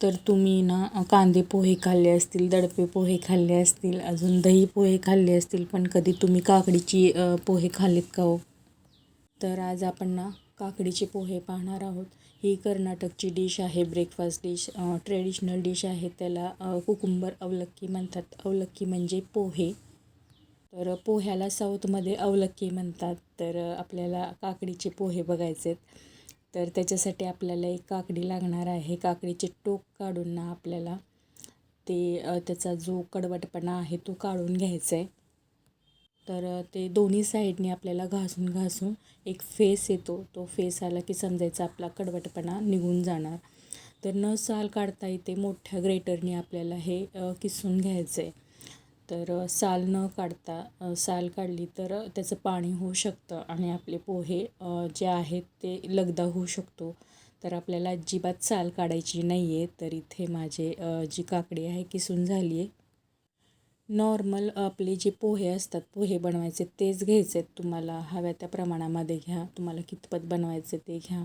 तर तुम्ही ना कांदे पोहे खाल्ले असतील दडपे पोहे खाल्ले असतील अजून दही पोहे खाल्ले असतील पण कधी तुम्ही काकडीची पोहे खाल्लेत का हो? तर आज आपण ना काकडीचे पोहे पाहणार आहोत. ही कर्नाटकची डिश आहे ब्रेकफास्ट डिश ट्रेडिशनल डिश आहे. त्याला कुकुंबर अवलक्की म्हणतात. अवलक्की म्हणजे पोहे. तर पोह्याला साऊथमध्ये अवलक्की म्हणतात. तर आपल्याला काकडीचे पोहे बघायचे आहेत तर त्याच्यासाठी आपल्याला एक काकडी लागणार आहे. काकडीचे टोक काढून ना आपल्याला ते त्याचा जो कडवटपणा आहे तो काढून घ्यायचा आहे तर ते दोन्ही साईडने आपल्याला घासून घासून एक फेस येतो. तो फेस आला की समजायचा आपला कडवटपणा निघून जाणार. तर न साल काढता येते मोठ्या ग्रेटरने आपल्याला हे किसून घ्यायचं आहे तर साल न काढता साल काढली तर त्याचं पाणी होऊ शकतं आणि आपले पोहे जे आहेत ते लगदा होऊ शकतो. तर आपल्याला अजिबात साल काढायची नाही आहे तर इथे माझे जी काकडी आहे किसून झाली आहे नॉर्मल आपले जे पोहे असतात पोहे बनवायचे तेच घ्यायचे आहेत तुम्हाला. हव्या त्या प्रमाणामध्ये घ्या. तुम्हाला कितपत बनवायचे ते घ्या.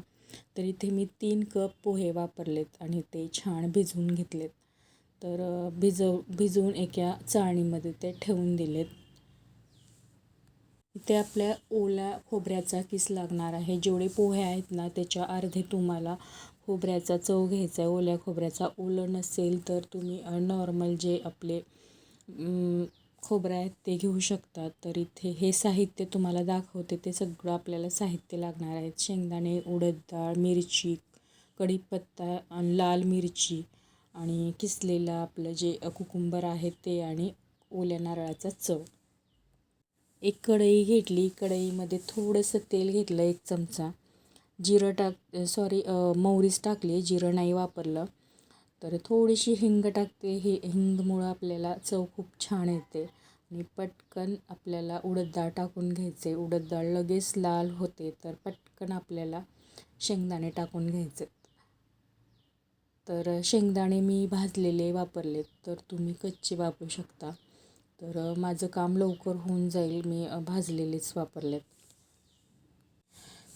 तर इथे मी तीन कप पोहे वापरलेत आणि ते छान भिजवून घेतलेत. तर भिजव भिजवून एका चाळणीमध्ये ते ठेवून दिलेत. इथे आपल्या ओल्या खोबऱ्याचा किस लागणार आहे? जेवढे पोहे आहेत ना त्याच्या अर्धे तुम्हाला खोबऱ्याचा चव घ्यायचा आहे. ओल्या खोबऱ्याचा ओलं नसेल तर तुम्ही नॉर्मल जे आपले अम, खोबरं आहेत ते घेऊ शकता. तर इथे हे साहित्य तुम्हाला दाखवते. ते सगळं आपल्याला साहित्य लागणार आहेत शेंगदाणे उडद डाळ मिरची कढीपत्ता आणि लाल मिरची. आणि किसलेलं आपलं जे कुकुंबर आहे ते आणि ओल्या नारळाचा चव. एक कढई घेतली कढईमध्ये थोडंसं तेल घेतलं एक चमचा. जिरं टाक सॉरी मोहरीच टाकली जिरं नाही वापरलं. तर थोडीशी हिंग टाकते ही हिंगमुळं आपल्याला चव खूप छान येते. आणि पटकन आपल्याला उडद डाळ टाकून घ्यायचे. उडद डाळ लगेच लाल होते तर पटकन आपल्याला शेंगदाणे टाकून घ्यायचे. तर शेंगदाणे मी भाजलेले वापरलेत तर तुम्ही कच्चे वापरू शकता. तर माझं काम लवकर होऊन जाईल मी भाजलेलेच वापरलेत.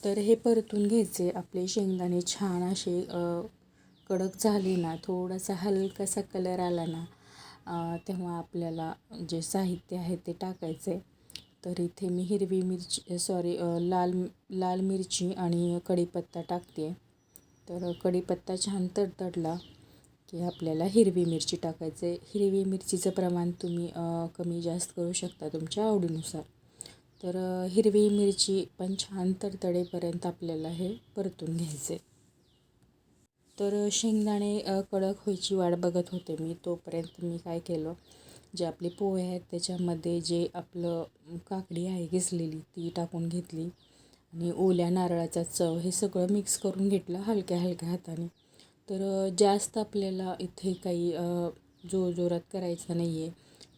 तर हे परतून घ्यायचे. आपले शेंगदाणे छान असे कडक झाले ना थोडासा हलकासा कलर आला ना तेव्हा आपल्याला जे साहित्य आहे ते टाकायचे. तर इथे मी हिरवी मिरची सॉरी लाल लाल मिरची आणि कढीपत्ता टाकते. तर कढीपत्ता छान तडतडला की आपल्याला हिरवी मिरची टाकायचे. हिरवी मिरचीचं प्रमाण तुम्ही कमी जास्त करू शकता तुमच्या आवडीनुसार. तर हिरवी मिरची पण छान तडतडेपर्यंत आपल्याला हे परतून घ्यायचे. तर शेंगदाणे कडक व्हायची वाट बघत होते मी. तोपर्यंत मी काय केलं जे आपले पोहे आहेत त्याच्यामध्ये जे आपलं काकडी आहे घेसलेली ती टाकून घेतली. आणि ओल्या नारळाचा चव हे सगळं मिक्स करून घेतलं हलक्या हलक्या हाताने. तर जास्त आपल्याला इथे काही अ, जोर जोरात करायचं नाही आहे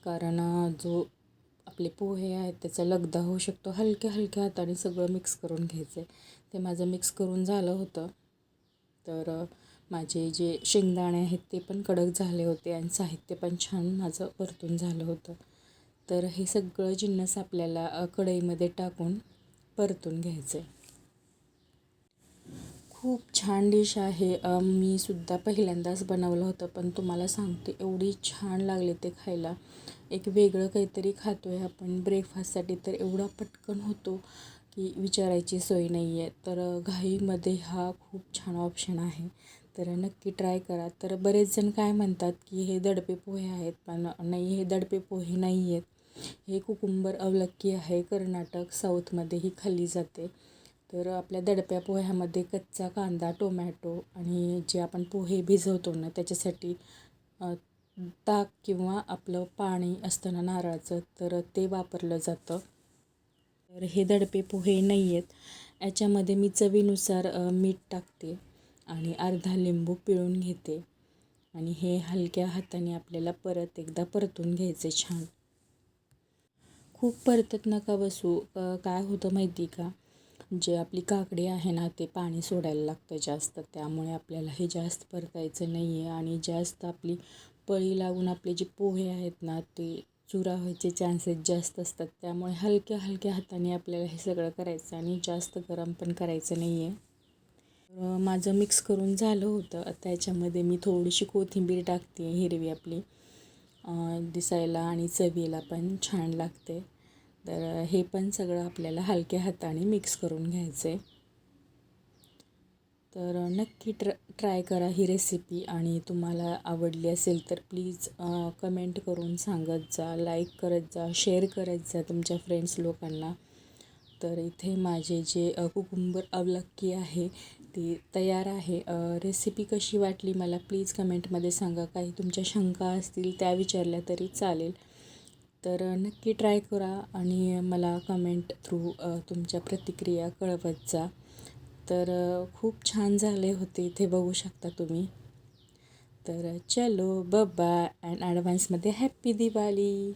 कारण जो आपले पोहे आहेत त्याचा लगदा होऊ शकतो. हलक्या हलक्या हाताने सगळं मिक्स करून घ्यायचं आहे ते माझं मिक्स करून झालं होतं. तर माझे जे शेंगदाणे आहेत ते पण कडक झाले होते आणि साहित्य पण छान माझं परतून झालं होतं. तर हे सगळं जिन्नस आपल्याला कढईमध्ये टाकून परतून घ्यायचं. आहे खूप छान डिश आहे. मी सुद्धा पहिल्यांदाच बनवलं होतं पण तुम्हाला सांगते एवढी छान लागली ते खायला. एक वेगळं काहीतरी खातो आहे आपण ब्रेकफास्टसाठी तर एवढा पटकन होतो की विचारायची सोय नाही आहे तर घाईमध्ये हा खूप छान ऑप्शन आहे. तर नक्की ट्राय करा. तर बरेच जण काय म्हणतात की हे दडपे पोहे आहेत पण नाही हे दडपे पोहे नाही आहेत हे कुकुंबर अवलक्की आहे. कर्नाटक साऊथमध्ये ही खाल्ली जाते. तर आपल्या दडप्या पोह्यामध्ये कच्चा कांदा टोमॅटो आणि जे आपण पोहे भिजवतो ना त्याच्यासाठी ताक किंवा आपलं पाणी असतं ना नारळाचं तर ते वापरलं जातं. तर हे दडपे पोहे नाही आहेत याच्यामध्ये मी चवीनुसार मीठ टाकते आणि अर्धा लिंबू पिळून घेते. आणि हे हलक्या हाताने आपल्याला परत एकदा परतून घ्यायचे छान. खूप परतत नका बसू. काय होतं माहिती का? जे आपली काकडी आहे ना ते पाणी सोडायला लागतं जास्त. त्यामुळे आपल्याला हे जास्त परतायचं नाही आहे आणि जास्त आपली पळी लागून आपले जे पोहे आहेत ना ते चुरा व्हायचे चान्सेस जास्त असतात. त्यामुळे हलक्या हलक्या हाताने आपल्याला हे सगळं करायचं आणि जास्त गरम पण करायचं नाही आहे माझं मिक्स करून झालं होतं. आता याच्यामध्ये मी थोडीशी कोथिंबीर टाकते हिरवी आपली. दिसायला आणि चवीला पण छान लागते. तर हे पण सगळं आपल्याला हलक्या हाताने मिक्स करून घ्यायचं आहे तर नक्की ट्र ट्राय करा ही रेसिपी आणि तुम्हाला आवडली असेल तर प्लीज कमेंट करून सांगत जा लाईक करत जा शेअर करत जा तुमच्या फ्रेंड्स लोकांना. तर इथे माझे जे कुकुंबर अवलक्की आहे ती तयार आहे. रेसिपी कशी वाटली मला प्लीज कमेंटमध्ये सांगा. काही तुमच्या शंका असतील त्या विचारल्या तरी चालेल. तर नक्की ट्राय करा आणि मला कमेंट थ्रू तुमच्या प्रतिक्रिया कळवत जा. तर खूप छान झाले होते इथे बघू शकता तुम्ही. तर चलो बबा अँड ॲडव्हान्समध्ये हॅप्पी दिवाळी!